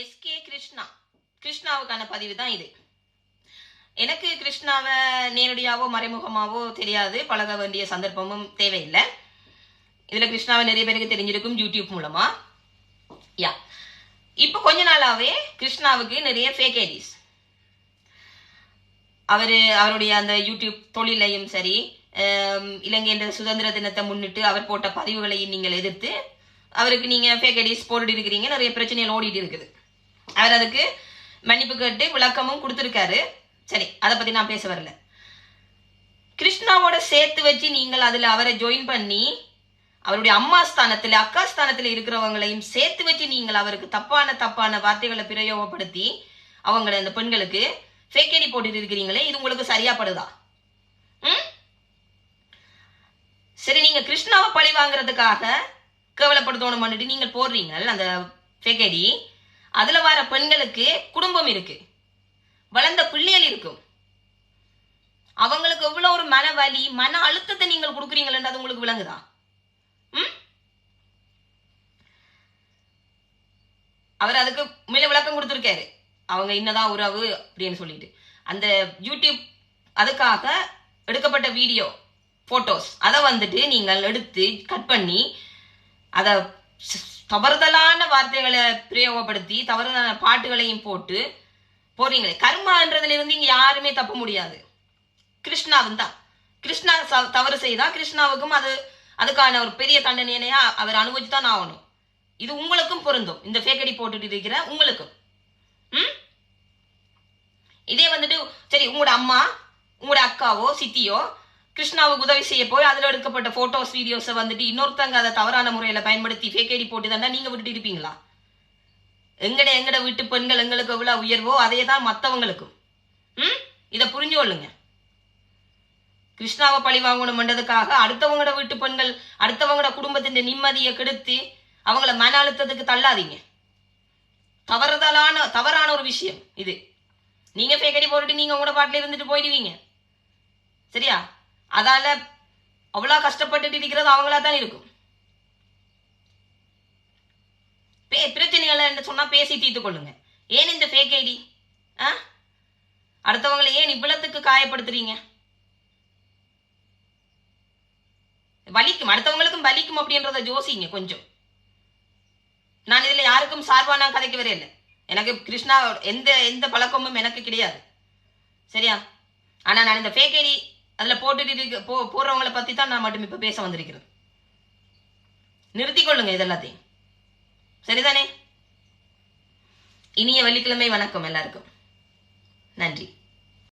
SK Krishna கிருஷ்ணாவுக்கான பதிவு தான் இது. எனக்கு கிருஷ்ணாவை நேரடியாவோ மறைமுகமாவோ தெரியாது. பழக வேண்டிய சந்தர்ப்பமும் தேவையில்லை. இதுல கிருஷ்ணாவை நிறைய பேருக்கு தெரிஞ்சிருக்கும் யூடியூப் மூலமா. யா. இப்போ கொஞ்ச நாளாவே கிருஷ்ணாவுக்கு நிறைய ஃபேக் ஐடிஸ் அவரு அவருடைய அந்த யூடியூப் தொழிலையும் சரி இலங்கை இலங்கையின் சுதந்திர தினத்தை முன்னிட்டு அவர் போட்ட பதிவுகளையும் நீங்கள் எதிர்த்து அவருக்கு நீங்க ஃபேக் ஐடிஸ் போட்டுட்டு இருக்கிறீங்க. நிறைய பிரச்சனைகள் ஓடிட்டு இருக்குது. அவர் அதுக்கு மன்னிப்பு கேட்டு விளக்கமும் கொடுத்துருக்காரு. சரி அதை பத்தி நான் பேச வரல. கிருஷ்ணாவோட சேர்த்து வச்சு நீங்கள் அதுல அவரை ஜாயின் பண்ணி அவருடைய அம்மா ஸ்தானத்தில் அக்கா ஸ்தானத்தில் இருக்கிறவங்களையும் சேர்த்து வச்சு நீங்கள் அவருக்கு தப்பான தப்பான வார்த்தைகளை பிரயோகப்படுத்தி அவங்கள அந்த பெண்களுக்கு ஃபேக்கேடி போட்டுட்டு இருக்கிறீங்களே இது உங்களுக்கு சரியாப்படுதா ம்? சரி நீங்க கிருஷ்ணாவை பழி வாங்குறதுக்காக கேவலப்படுத்தணும் பண்ணிட்டு நீங்கள் போடுறீங்க அந்த ஃபேக்கேடி அதுல வர பெண்களுக்கு குடும்பம் இருக்கு. வளர்ந்த பிள்ளைகள் இருக்கும். அவங்களுக்கு எவ்வளவு ஒரு மன வலி மன அழுத்தத்தை நீங்கள் கொடுக்குறீங்கன்றது அது உங்களுக்கு விளங்குதா? ம்? அவர் அதுக்கு மேல விளக்கம் கொடுத்துருக்காரு. அவங்க இன்னதான் உறவு அப்படின்னு சொல்லிட்டு. அந்த யூடியூப் அதுக்காக எடுக்கப்பட்ட வீடியோ போட்டோஸ் அதை வந்துட்டு நீங்கள் எடுத்து கட் பண்ணி அதை தவறுதலான வார்த்தைகளை பிரயோகப்படுத்தி தவறுதலான பாட்டுகளையும் போட்டு போறீங்களே. கர்மான்றதுல இருந்து இங்க யாருமே தப்ப முடியாது. கிருஷ்ணாவும் தான். கிருஷ்ணா தவறு செய்தா கிருஷ்ணாவுக்கும் அது அதுக்கான ஒரு பெரிய தண்டனையா அவர் அனுபவிச்சு தான் ஆகணும். இது உங்களுக்கும் பொருந்தும். இந்த ஃபேக்கடி போட்டுட்டு இருக்கிற உங்களுக்கும். ம்? இதே வந்துட்டு சரி உங்களோட அம்மா உங்களோட அக்காவோ சித்தியோ கிருஷ்ணாவுக்கு உதவி செய்ய போய் அதுல எடுக்கப்பட்ட போட்டோஸ் வீடியோஸை வந்துட்டு இன்னொருத்தங்க அதை தவறான முறையில பயன்படுத்தி ஃபேக்கடி போட்டு தாண்டா நீங்க விட்டுட்டு இருப்பீங்களா? எங்கட எங்கட வீட்டு பெண்கள் எங்களுக்கு எவ்வளவு உயர்வோ அதே தான் மற்றவங்களுக்கும் ம்? இதை புரிஞ்சு கொள்ளுங்க. கிருஷ்ணாவை பழி வாங்கணும்ன்றதுக்காக அடுத்தவங்களோட வீட்டு பெண்கள் அடுத்தவங்களோட குடும்பத்தின் நிம்மதியை கெடுத்து அவங்கள மன அழுத்தத்துக்கு தள்ளாதீங்க. தவறுதலான தவறான ஒரு விஷயம் இது. நீங்க ஃபேக்கடி போட்டுட்டு நீங்க உங்களோட பாட்டில இருந்துட்டு போயிடுவீங்க. சரியா? அதால அவ்வளவு கஷ்டப்பட்டுட்டு இருக்கிறது அவங்களா தான் இருக்கும். பே- பிரச்சனைகளை என்ன சொன்னா பேசி தீர்த்து கொள்ளுங்க. ஏன் இந்த ஃபேக் ஐடி ஆ? அடுத்தவங்களை ஏன் இவ்வளத்துக்கு காயப்படுத்துறீங்க? வலிக்கும் அடுத்தவங்களுக்கும் வலிக்கும் அப்படின்றத ஜோசிங்க கொஞ்சம். நான் இதுல யாருக்கும் சார்பா நான் கதைக்கவே வரே இல்லை எனக்கு கிருஷ்ணா எந்த எந்த பழக்கமும் எனக்கு கிடையாது. சரியா? ஆனா நான் இந்த ஃபேக் ஐடி அதில் போட்டுட்டு போ போடுறவங்களை பற்றி தான் நான் மட்டும் இப்போ பேச வந்திருக்கிறேன் நிறுத்திக்கொள்ளுங்க இதெல்லாத்தையும் சரிதானே? இனிய வெள்ளிக்கிழமை வணக்கம் எல்லாருக்கும். நன்றி.